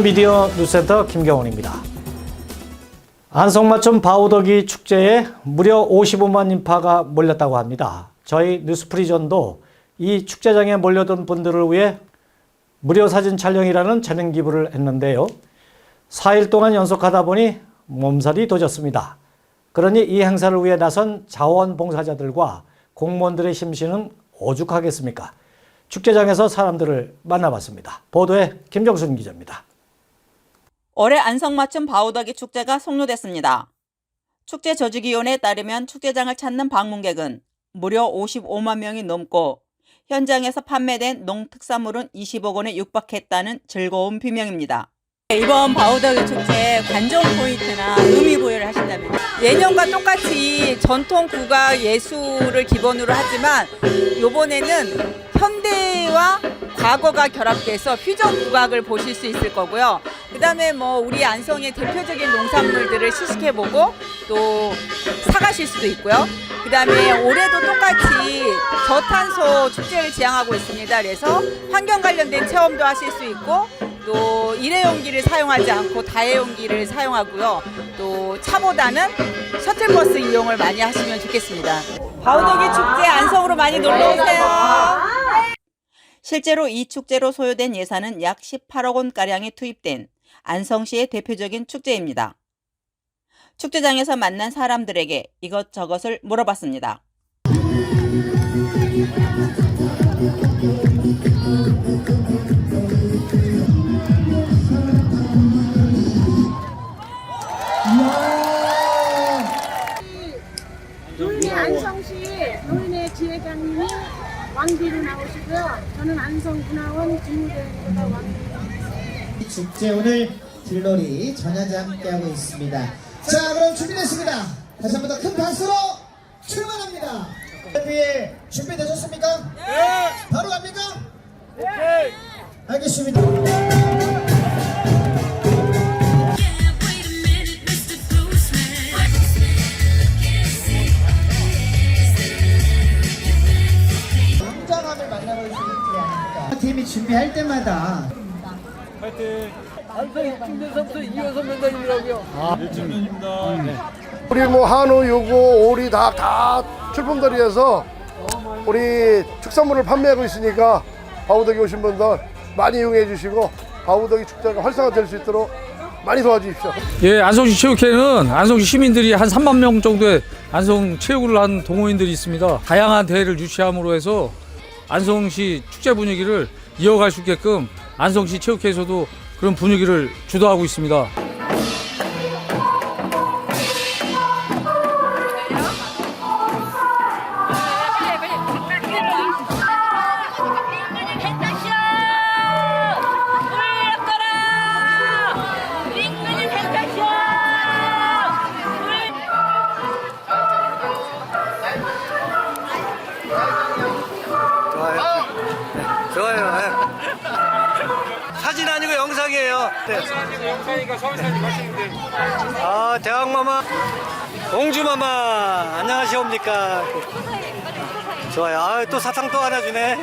미디어 뉴스센터 김경훈입니다. 안성맞춤 바우더기 축제에 무려 55만 인파가 몰렸다고 합니다. 저희 뉴스프리전도 이 축제장에 몰려든 분들을 위해 무료 사진 촬영이라는 재능 기부를 했는데요. 4일 동안 연속하다 보니 몸살이 도졌습니다. 그러니 이 행사를 위해 나선 자원봉사자들과 공무원들의 심신은 오죽하겠습니까? 축제장에서 사람들을 만나봤습니다. 보도에 김정순 기자입니다. 올해 안성맞춤 바우더기 축제가 송로됐습니다. 축제 저주기원에 따르면 축제장을 찾는 방문객은 무려 55만 명이 넘고 현장에서 판매된 농특산물은 20억 원에 육박했다는 즐거운 비명입니다. 이번 바우더기 축제 관전 포인트나 의미 부여를 하신다면 예년과 똑같이 전통 국악 예술을 기본으로 하지만 이번에는 현대와 과거가 결합돼서 퓨전 국악을 보실 수 있을 거고요. 그다음에 뭐 우리 안성의 대표적인 농산물들을 시식해보고 또 사가실 수도 있고요. 그다음에 올해도 똑같이 저탄소 축제를 지향하고 있습니다. 그래서 환경 관련된 체험도 하실 수 있고 또 일회용기를 사용하지 않고 다회용기를 사용하고요. 또 차보다는 셔틀버스 이용을 많이 하시면 좋겠습니다. 바우더기 축제 안성으로 많이 놀러 오세요. 실제로 이 축제로 소요된 예산은 약 18억 원가량이 투입된 안성시의 대표적인 축제입니다. 축제장에서 만난 사람들에게 이것저것을 물어봤습니다. 왕비로 나오시고요. 저는 안성군화원 직무대행보다 왕비로 나왔습니다. 축제 오늘 들놀이 전야제 함께하고 있습니다. 자 그럼 준비됐습니다. 다시 한 번 더 큰 박수로 출발합니다. 준비 준비되셨습니까? 네. 바로 갑니까? 네. 알겠습니다. 성장함을 만나볼 수 있지 않을까. 팀이 준비할 때마다 우리 뭐 한우, 유고, 오리 다, 다 출품들이어서 우리 축산물을 판매하고 있으니까 바우덕이 오신 분들 많이 이용해 주시고 바우덕이 축제가 활성화될 수 있도록 많이 도와주십시오. 예, 안성시 체육회는 안성시 시민들이 한 3만 명 정도의 안성 체육을 한 동호인들이 있습니다. 다양한 대회를 유치함으로 해서 안성시 축제 분위기를 이어갈 수 있게끔 안성시 체육회에서도 그런 분위기를 주도하고 있습니다. 좋아요. 예. 영상이에요. 네. 아, 대왕마마, 공주마마, 안녕하시옵니까. 좋아요. 아, 또 사탕 또 하나 주네.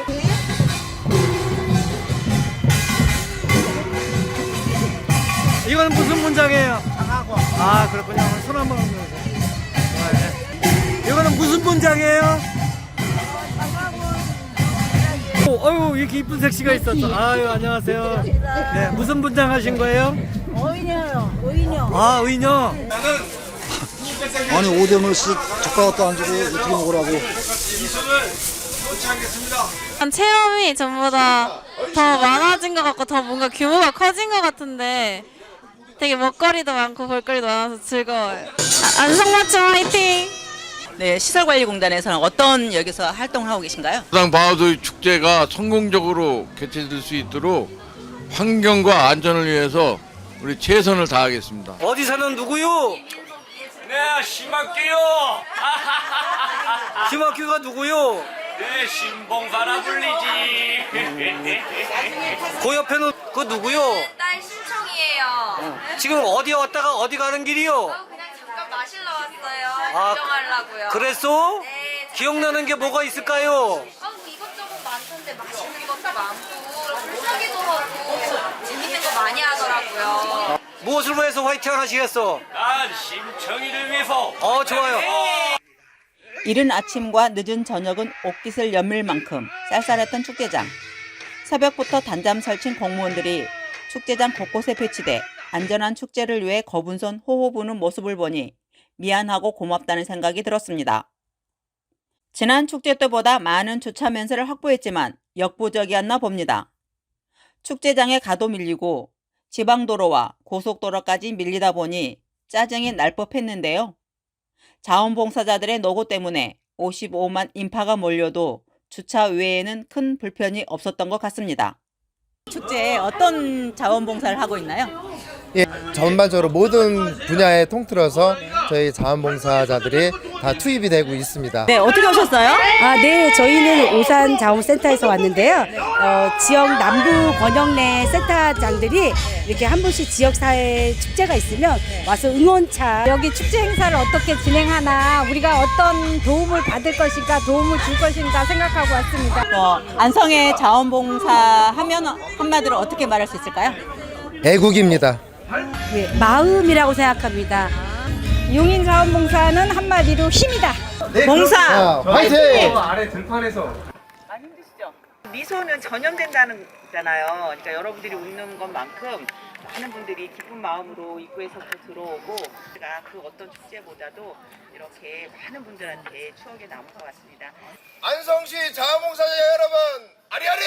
이건 무슨 문장이에요? 아, 그렇군요. 손 한번. 좋아요. 이거는 무슨 문장이에요? 오, 어유 이렇게 이쁜 색시가 있었어. 아유 안녕하세요. 네 무슨 분장 하신 거예요? 의녀요. 의녀. 아 의녀. 아니 오뎅을씩 젓가락도 안 주고 어떻게 먹으라고 체험이 전보다 더 많아진 것 같고 더 뭔가 규모가 커진 것 같은데 되게 먹거리도 많고 볼거리도 많아서 즐거워요. 아, 안성맞춤 화이팅! 네, 시설관리공단에서는 어떤 여기서 활동을 하고 계신가요? 부당 바우더 축제가 성공적으로 개최될 수 있도록 환경과 안전을 위해서 우리 최선을 다하겠습니다. 어디 사는 누구요? 네, 심학규요. 심학규가 누구요? 네, 신봉사라 불리지. 그 옆에는 그 누구요? 딸 신청이에요. 지금 어디 왔다가 어디 가는 길이요? 그냥 잠깐 마실러 왔어요. 아, 구경하려고요. 그랬어? 네, 기억나는 게 뭐가 있을까요? 어, 이것저것 많던데 맛있는 것도 많고 불닭이도 하고 재밌는 거 많이 하더라고요. 무엇을 위해서 화이팅 하시겠어? 난 심청이를 위해서. 어, 좋아요. 이른 아침과 늦은 저녁은 옷깃을 연밀 만큼 쌀쌀했던 축제장. 새벽부터 단잠 설친 공무원들이 축제장 곳곳에 배치돼 안전한 축제를 위해 거분선 호호 부는 모습을 보니 미안하고 고맙다는 생각이 들었습니다. 지난 축제 때보다 많은 주차 면세를 확보했지만 역부족이었나 봅니다. 축제장에 가도 밀리고 지방도로와 고속도로까지 밀리다 보니 짜증이 날 법했는데요. 자원봉사자들의 노고 때문에 55만 인파가 몰려도 주차 외에는 큰 불편이 없었던 것 같습니다. 축제에 어떤 자원봉사를 하고 있나요? 예, 전반적으로 모든 분야에 통틀어서 저희 자원봉사자들이 다 투입이 되고 있습니다. 네, 어떻게 오셨어요? 아, 네. 저희는 오산 자원센터에서 왔는데요. 어, 지역 남부 권역내 센터장들이 이렇게 한 번씩 지역사회 축제가 있으면 와서 응원차 여기 축제 행사를 어떻게 진행하나 우리가 어떤 도움을 받을 것인가 도움을 줄 것인가 생각하고 왔습니다. 어, 안성의 자원봉사 하면 한마디로 어떻게 말할 수 있을까요? 애국입니다. 예, 마음이라고 생각합니다. 용인 자원봉사는 한마디로 힘이다. 봉사! 자, 화이팅! 많이 힘드시죠? 미소는 전염된다는 거잖아요. 그러니까 여러분들이 웃는 것만큼 많은 분들이 기쁜 마음으로 입구에서부터 들어오고 제가 그 어떤 축제보다도 이렇게 많은 분들한테 추억에 남을 것 같습니다. 안성시 자원봉사자 여러분! 아리아리!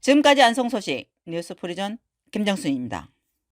지금까지 안성 소식 뉴스 프리전 김정순입니다.